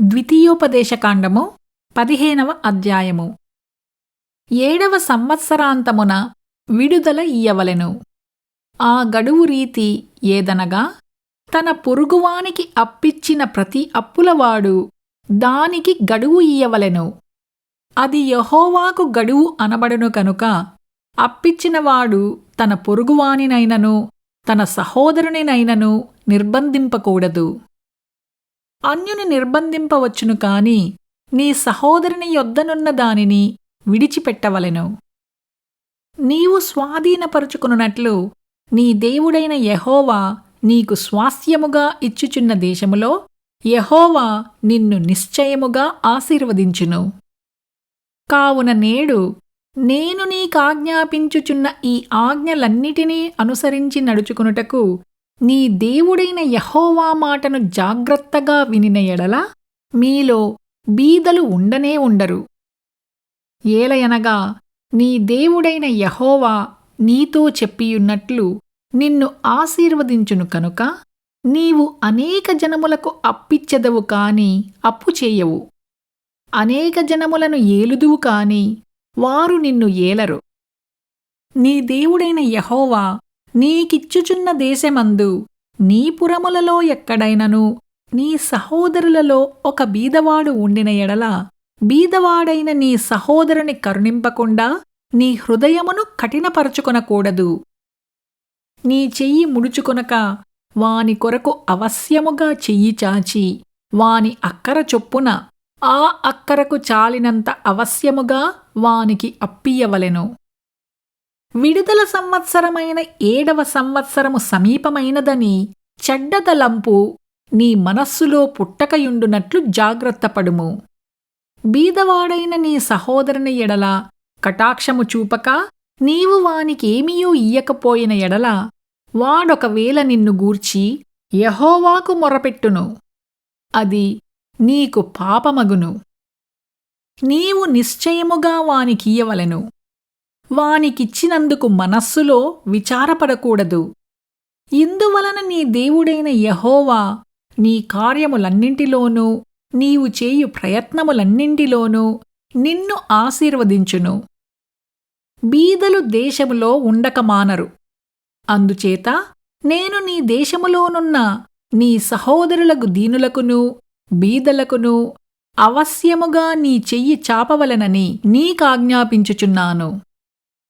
ద్వితీయోపదేశకాండము పదిహేనవ అధ్యాయము. ఏడవ సంవత్సరాంతమున విడుదల ఇయ్యవలెను. ఆ గడువు రీతి ఏదనగా తన పొరుగువానికి అప్పిచ్చిన ప్రతి అప్పులవాడు దానికి గడువు ఇయ్యవలెను. అది యహోవాకు గడువు అనబడును కనుక అప్పిచ్చినవాడు తన పొరుగువానినైనను తన సహోదరునినైనను నిర్బంధింపకూడదు. అన్యుని నిర్బంధింపవచ్చును కాని నీ సహోదరుని యొద్దనున్న దానిని విడిచిపెట్టవలెను. నీవు స్వాధీనపరుచుకున్నట్లు నీ దేవుడైన యహోవా నీకు స్వాస్థ్యముగా ఇచ్చుచున్న దేశములో యహోవా నిన్ను నిశ్చయముగా ఆశీర్వదించును. కావున నేడు నేను నీకాజ్ఞాపించుచున్న ఈ ఆజ్ఞలన్నిటినీ అనుసరించి నడుచుకునుటకు నీ దేవుడైన యహోవా మాటను జాగ్రత్తగా వినిన ఎడల మీలో బీదలు ఉండనే ఉండరు. ఏలయనగా నీ దేవుడైన యహోవా నీతో చెప్పియున్నట్లు నిన్ను ఆశీర్వదించును కనుక నీవు అనేక జనములకు అప్పిచ్చెదవు కాని అప్పు చేయవు. అనేక జనములను ఏలుదువు కాని వారు నిన్ను ఏలరు. నీ దేవుడైన యహోవా నీకిచ్చుచున్న దేశమందు నీ పురములలో ఎక్కడైనను నీ సహోదరులలో ఒక బీదవాడు ఉండిన ఎడల బీదవాడైన నీ సహోదరుని కరుణింపకుండా నీ హృదయమును కఠినపరచుకొనకూడదు. నీ చెయ్యి ముడుచుకొనక వాని కొరకు అవశ్యముగా చెయ్యి చాచి వాని అక్కర చొప్పున ఆ అక్కరకు చాలినంత అవశ్యముగా వానికి అప్పియవలెను. విడుదల సంవత్సరమైన ఏడవ సంవత్సరము సమీపమైనదని చెడ్డతలంపు నీ మనస్సులో పుట్టకయుండునట్లు జాగ్రత్తపడుము బీదవాడైన నీ సహోదరుని ఎడల కటాక్షము చూపక నీవు వానికేమీయూ ఇయ్యకపోయిన ఎడల వాడొకవేళ నిన్ను గూర్చి యహోవాకు మొరపెట్టును. అది నీకు పాపమగును. నీవు నిశ్చయముగా వానికియ్యవలెను. వానికిచ్చినందుకు మనస్సులో విచారపడకూడదు. ఇందువలన నీ దేవుడైన యహోవా నీ కార్యములన్నింటిలోనూ నీవు చేయు ప్రయత్నములన్నింటిలోనూ నిన్ను ఆశీర్వదించును. బీదలు దేశములో ఉండకమానరు అందుచేత నేను నీ దేశములోనున్న నీ సహోదరులకు దీనులకును బీదలకును అవశ్యముగా నీ చెయ్యి చాపవలనని నీకాజ్ఞాపించుచున్నాను.